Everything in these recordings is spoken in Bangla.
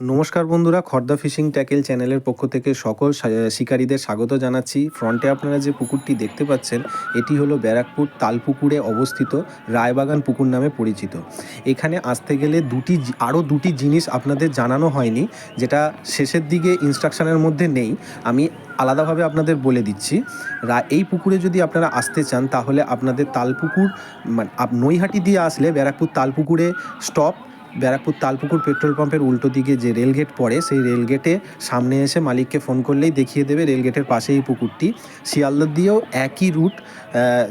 নমস্কার বন্ধুরা, খর্দা ফিশিং ট্যাকেল চ্যানেলের পক্ষ থেকে সকল শিকারীদের স্বাগত জানাচ্ছি। ফ্রন্টে আপনারা যে পুকুরটি দেখতে পাচ্ছেন, এটি হলো ব্যারাকপুর তালপুকুরে অবস্থিত রায়বাগান পুকুর নামে পরিচিত। এখানে আসতে গেলে দুটি আরও দুটি জিনিস আপনাদের জানানো হয়নি, যেটা শেষের দিকে ইনস্ট্রাকশনের মধ্যে নেই। আমি আলাদাভাবে আপনাদের বলে দিচ্ছি এই পুকুরে যদি আপনারা আসতে চান, তাহলে আপনাদের তালপুকুর মানে নৈহাটি দিয়ে আসলে ব্যারাকপুর তালপুকুরে স্টপ ব্যারাকপুর তালপুকুর পেট্রোল পাম্পের উল্টো দিকে যে রেলগেট পড়ে সেই রেলগেটে সামনে এসে মালিককে ফোন করলেই দেখিয়ে দেবে রেলগেটের পাশেই এই পুকুরটি। শিয়ালদা দিয়েও একই রুট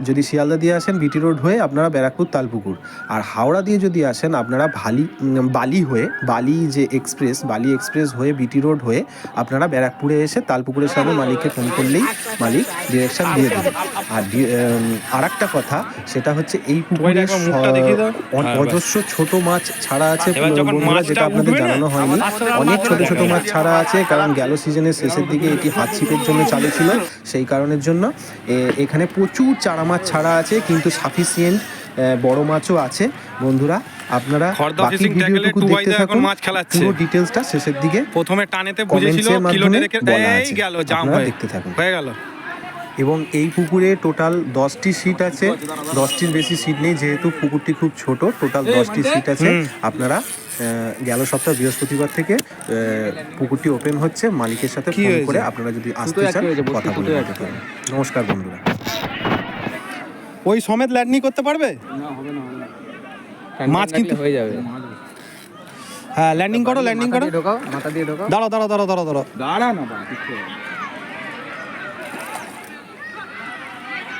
যদি শিয়ালদা দিয়ে আসেন বিটি রোড হয়ে আপনারা ব্যারাকপুর তালপুকুর। আর হাওড়া দিয়ে যদি আসেন আপনারা ভালি বালি হয়ে বালি যে এক্সপ্রেস বালি এক্সপ্রেস হয়ে বিটি রোড হয়ে আপনারা ব্যারাকপুরে এসে তালপুকুরের সামনে মালিককে ফোন করলেই মালিক ডিরেকশন দিয়ে দেবে। আর আর একটা কথা সেটা হচ্ছে এই পুকুরে ওইটা একবার মুখটা দেখিয়ে দাও। অ- হ্যাঁ, অজস্র ছোট মাছ ছাড়া আছে বন্ধুরা যেটা আপনাদের জানানো হয়নি অনেক ছোট ছোট মাছ ছাড়া আছে কারণ গেল সিজনের শেষের দিকে এটি হাত ছিপের জন্য চালু ছিল সেই কারণের জন্য। এখানে প্রচুর চারা মাছ ছাড়া আছে কিন্তু সাফিসিয়েন্ট বড় মাছও আছে। বন্ধুরা আপনারা বাকি ভিডিওটুকু দেখতে থাকুন। পুরো শেষের দিকে প্রথমে টানেতে বুঝেছিল কমেন্টসের রেখে এই গেল জাম হয়ে দেখতে থাকুন। হয়ে গেল। এবং এই পুকুরে টোটাল দশটি সিট আছে। দশটির বেশি সিট নেই যেহেতু পুকুরটি খুব ছোট টোটাল দশটি সিট আছে। আপনারা গেল সপ্তাহ বৃহস্পতিবার থেকে পুকুরটি ওপেন হচ্ছে মালিকের সাথে ফোন করে আপনারা যদি আসতে চান কথা বলে নিতে পারেন। নমস্কার বন্ধুরা। ওই সমেত ল্যান্ডিং করতে পারবে? মাছ কিন্তু হয়ে যাবে। হ্যাঁ ল্যান্ডিং করো ল্যান্ডিং করো। ঢোকাও মাথা দিয়ে ঢোকাও। দাঁড়াও দাঁড়াও দাঁড়াও দাঁড়াও দাঁড়াও। দাঁড়া না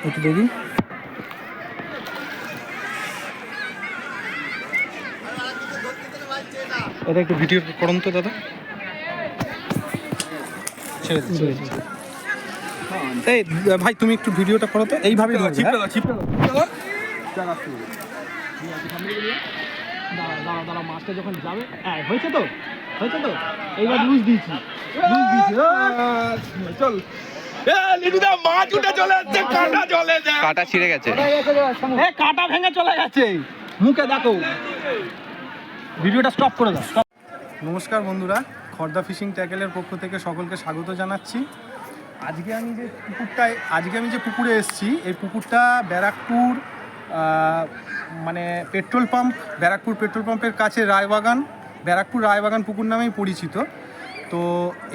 একটু দেখি। এটা একটু ভিডিও করুন তো দাদা। ছেড়ে এই ভাই তুমি একটু ভিডিওটা করো তো। এইভাবে হ্যাঁ? মাছটা যখন যাবে হয়েছে তো? হয়েছে তো? এইবার লুজ দিয়েছি। লুজ দিয়েছি। চল। কাটা ছিঁড়ে গেছে। এ কাটা ভেঙে চলে গেছে। মুখে দেখো। ভিডিওটা স্টপ করে দাও। নমস্কার বন্ধুরা খর্দা ফিশিং ট্যাকেলের পক্ষ থেকে সকলকে স্বাগত জানাচ্ছি। আজকে আমি যে পুকুরটায় আজকে আমি যে পুকুরে এসেছি এই পুকুরটা ব্যারাকপুর মানে পেট্রোল পাম্প ব্যারাকপুর পেট্রোল পাম্পের কাছে রায়বাগান ব্যারাকপুর রায়বাগান পুকুর নামেই পরিচিত। তো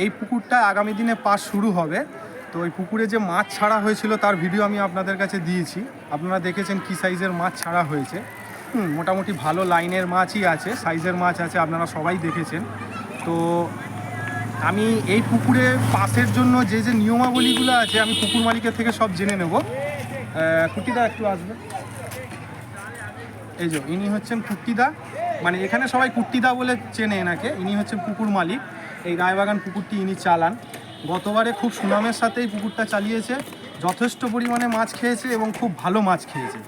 এই পুকুরটা আগামী দিনে পাস শুরু হবে। তো এই পুকুরে যে মাছ ছাড়া হয়েছিল তার ভিডিও আমি আপনাদের কাছে দিয়েছি। আপনারা দেখেছেন কী সাইজের মাছ ছাড়া হয়েছে। হুম, মোটামুটি ভালো লাইনের মাছই আছে সাইজের মাছ আছে আপনারা সবাই দেখেছেন। তো আমি এই পুকুরে পাসের জন্য যে যে নিয়মাবলীগুলো আছে আমি পুকুর মালিকের থেকে সব জেনে নেব। কুটিদা একটু আসবে। এই যে ইনি হচ্ছেন কুট্টিদা। মানে এখানে সবাই কুট্টিদা বলে চেনে এনাকে। ইনি হচ্ছেন পুকুর মালিক। এই রায়বাগান পুকুরটি ইনি চালান। গতবারে খুব সুনামের সাথে এই পুকুরটা চালিয়েছে যথেষ্ট পরিমাণে মাছ খেয়েছে এবং খুব ভালো মাছ খেয়েছে।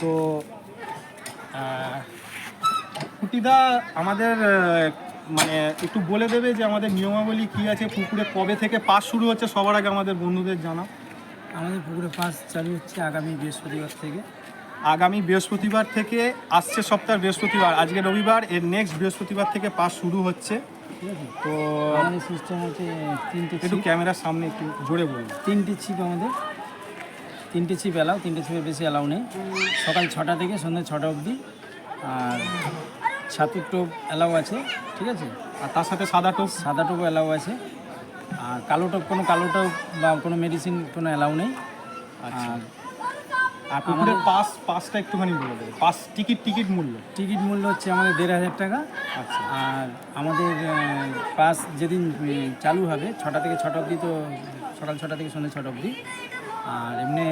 তো কুটিদা আমাদের মানে একটু বলে দেবে যে আমাদের নিয়মাবলী কি আছে পুকুরে কবে থেকে পাস শুরু হচ্ছে সবার আগে আমাদের বন্ধুদের জানা আমাদের পুকুরে পাস চালু হচ্ছে আগামী বৃহস্পতিবার থেকে। আগামী বৃহস্পতিবার থেকে আসছে সপ্তাহ বৃহস্পতিবার আজকে রবিবার এর নেক্সট বৃহস্পতিবার থেকে পাস শুরু হচ্ছে। ঠিক আছে তো আমাদের সিস্টেম হচ্ছে তিনটে একটু ক্যামেরার সামনে একটু জোরে বলুন। তিনটে ছিপ আমাদের। তিনটে ছিপ এলাও তিনটে ছিপের বেশি এলাও নেই। সকাল ছটা থেকে সন্ধ্যে ছটা অবধি। আর ছাতুর টোপ এলাও আছে ঠিক আছে? আর তার সাথে সাদা টোপ? সাদা টোপ এলাও আছে। আর কালো টোপ কোনো কালো টোপ বা কোনো মেডিসিন কোনো এলাও নেই। আর আর পুকুরের পাস পাসটা একটুখানি বলে দেবে। পাস টিকিট টিকিট মূল্য। টিকিট মূল্য হচ্ছে আমাদের দেড় হাজার টাকা। আচ্ছা। আর আমাদের পাস যেদিন চালু হবে ছটা থেকে ছটা অবধি তো সকাল ছটা থেকে সন্ধ্যে ছটা অবধি। আর এমনি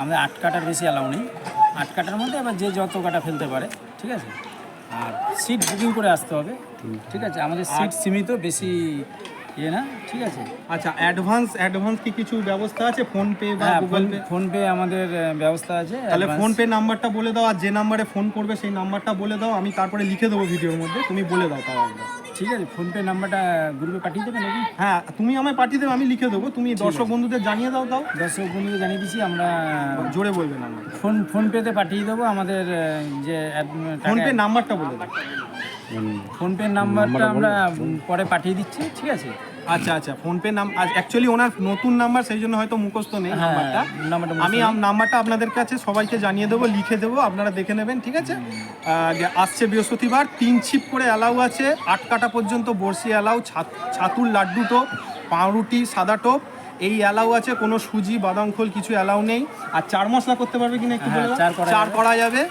আমাদের আট কাটার বেশি অ্যালাউ নেই। আট কাটার মধ্যে এবার যে যত কাটা ফেলতে পারে ঠিক আছে? আর সিট বুকিং করে আসতে হবে। ঠিক আছে? আমাদের সিট সীমিত বেশি ইয়ে না? ঠিক আছে। আচ্ছা অ্যাডভান্স অ্যাডভান্স কি কিছু ব্যবস্থা আছে? ফোন পে বা গুগল পে ফোনপে আমাদের ব্যবস্থা আছে তাহলে ফোন পে নাম্বারটা বলে দাও আর যে নাম্বারে ফোন করবে সেই নাম্বারটা বলে দাও আমি তারপরে লিখে দেবো ভিডিওর মধ্যে তুমি বলে দাও তাও একবার। ঠিক আছে ফোনপে নাম্বারটা গ্রুপে পাঠিয়ে দেবে নাকি? হ্যাঁ তুমি আমায় পাঠিয়ে দেবে আমি লিখে দেবো তুমি দর্শক বন্ধুদের জানিয়ে দাও তাও। দর্শক বন্ধুকে জানিয়ে দিচ্ছি আমরা জোরে বলবে নাম্বার ফোন ফোন পেতে পাঠিয়ে দেবো আমাদের যে অ্যাড- ফোন পে নাম্বারটা বলে দাও। ফোনপের নাম্বারটা আমরা পরে পাঠিয়ে দিচ্ছি ঠিক আছে? আচ্ছা আচ্ছা ফোনপে নাম অ্যাকচুয়ালি ওনার নতুন নাম্বার সেই জন্য হয়তো মুখস্থ নেই হ্যাঁ, নাম্বারটা নাম্বারটা আমি নাম্বারটা আপনাদের কাছে সবাইকে জানিয়ে দেবো লিখে দেবো আপনারা দেখে নেবেন ঠিক আছে? আসছে বৃহস্পতিবার তিন ছিপ করে অ্যালাউ আছে আট কাটা পর্যন্ত বড়শি অ্যালাউ ছাতুর লাড্ডু টোপ পাউরুটি সাদা টোপ এই অ্যালাউ আছে কোনো সুজি বাদাম খোল কিছু অ্যালাউ নেই। আর চার মশলা করতে পারবে কিনা একটু হ্যাঁ, চার করা যাবে।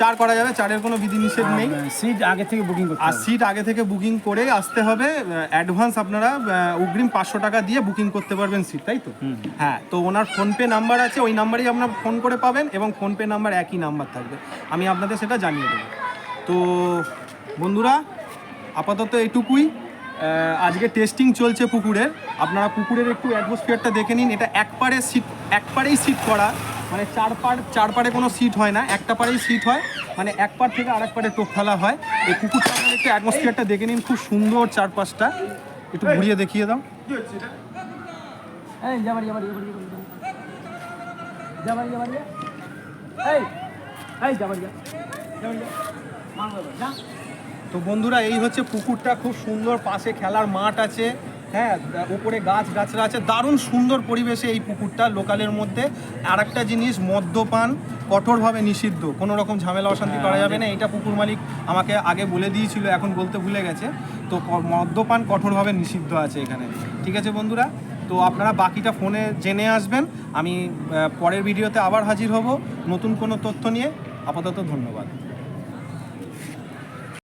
চার করা যাবে চারের কোনো বিধি নিষেধ নেই। সিট আগে থেকে বুকিং করতে আর সিট আগে থেকে বুকিং করে আসতে হবে। অ্যাডভান্স আপনারা অগ্রিম পাঁচশো টাকা দিয়ে বুকিং করতে পারবেন সিট তাই তো? হ্যাঁ তো ওনার ফোনপে নাম্বার আছে ওই নাম্বারেই আপনার ফোন করে পাবেন এবং ফোনপে নাম্বার একই নাম্বার থাকবে। আমি আপনাদের সেটা জানিয়ে দেবো। তো বন্ধুরা আপাতত এইটুকুই। আহ, আজকে টেস্টিং চলছে পুকুরের আপনারা পুকুরের একটু অ্যাটমসফিয়ারটা দেখে নিন। এটা এক পারে সিট এক পারেই সিট করা। মানে চার পার চার পারে কোনো সিট হয় না একটা পারেই সিট হয় মানে এক পার থেকে আরেক পারে টোপ ফেলা হয়। এই পুকুরটা আপনারা একটু অ্যাটমসফিয়ারটা দেখে নিন খুব সুন্দর চারপাশটা। একটু ঘুরিয়ে দেখিয়ে দাও। তো বন্ধুরা এই হচ্ছে পুকুরটা খুব সুন্দর পাশে খেলার মাঠ আছে। হ্যাঁ উপরে গাছ গাছরা আছে। দারুণ সুন্দর পরিবেশে এই পুকুরটা লোকালের মধ্যে। আর একটা জিনিস, মদ্যপান কঠোরভাবে নিষিদ্ধ। কোনো রকম ঝামেলা অশান্তি করা যাবে না। এটা পুকুর মালিক আমাকে আগে বলে দিয়েছিল, এখন বলতে ভুলে গেছে। তো মদ্যপান কঠোরভাবে নিষিদ্ধ আছে এখানে। ঠিক আছে বন্ধুরা? তো আপনারা বাকিটা ফোনে জেনে আসবেন। আমি পরের ভিডিওতে আবার হাজির হব। নতুন কোনো তথ্য নিয়ে। আপাতত ধন্যবাদ।